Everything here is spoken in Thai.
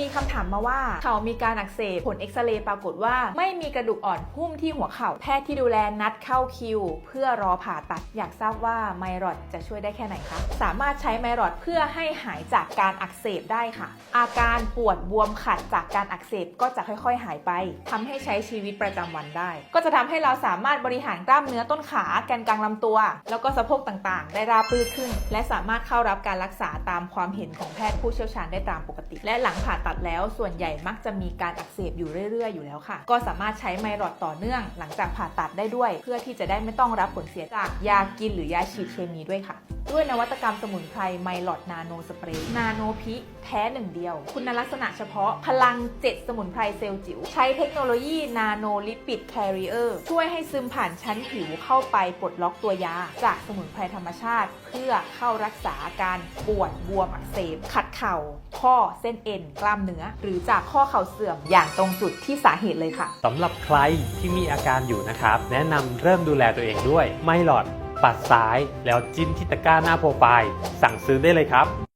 มีคำถามมาว่าเข่ามีการอักเสบผลเอ็กซเรย์ปรากฏว่า ไม่มีกระดูกอ่อนหุ้มที่หัวเข่าแพทย์ที่ดูแลนัดเข้าคิว เพื่อรอผ่าตัดอยากทราบว่าไมรอดจะช่วยได้แค่ไหนคะสามารถใช้ไมรอดเพื่อให้หายจากการอักเสบได้ค่ะ อาการปวดบวมขัดจากการอักเสบก็จะค่อยๆ หายไปทำให้ใช้ชีวิตประจำวันได้ ก็จะทำให้เราสามารถบริหารกล้ามเนื้อต้นขาแกนกลางลำตัว แล้วก็สะโพกต่างๆ ได้ราบรื่นขึ้น และสามารถเข้ารับการรักษาตามความเห็นของแพทย์ผู้เชี่ยวชาญได้ตามปกติ และหลังผ่าตัดแล้วส่วนใหญ่มักจะมีการอักเสบอยู่เรื่อย ๆ อยู่แล้วค่ะ ก็สามารถใช้ไมรอดต่อเนื่อง หลังจากผ่าตัดได้ด้วย เพื่อที่จะได้ไม่ต้องรับผลเสียจากยากินหรือยาฉีดเคมีด้วยค่ะ ด้วยนวัตกรรมสมุนไพรไมลอดนาโนสเปรย์นาโนพิแท้หนึ่งเดียว คุณลักษณะเฉพาะพลัง 7 สมุนไพรเซลล์จิ๋ว ใช้เทคโนโลยีนาโนลิปิดแคริเออร์ช่วยให้ซึมผ่านชั้นผิวเข้าไปปลดล็อกตัวยา จากสมุนไพรธรรมชาติ เพื่อเข้ารักษาอาการปวดบวมอักเสบขัดเข่า ข้อเส้นเอ็น กล้ามเนื้อ หรือจากข้อเข่าเสื่อมอย่างตรงจุดที่สาเหตุเลยค่ะสำหรับใครที่มีอาการอยู่นะครับแนะนำเริ่มดูแลตัวเองด้วยไม่หลอด ปัดซ้ายแล้วจิ้มที่ตะกร้าหน้าโปรไฟล์ สั่งซื้อได้เลยครับ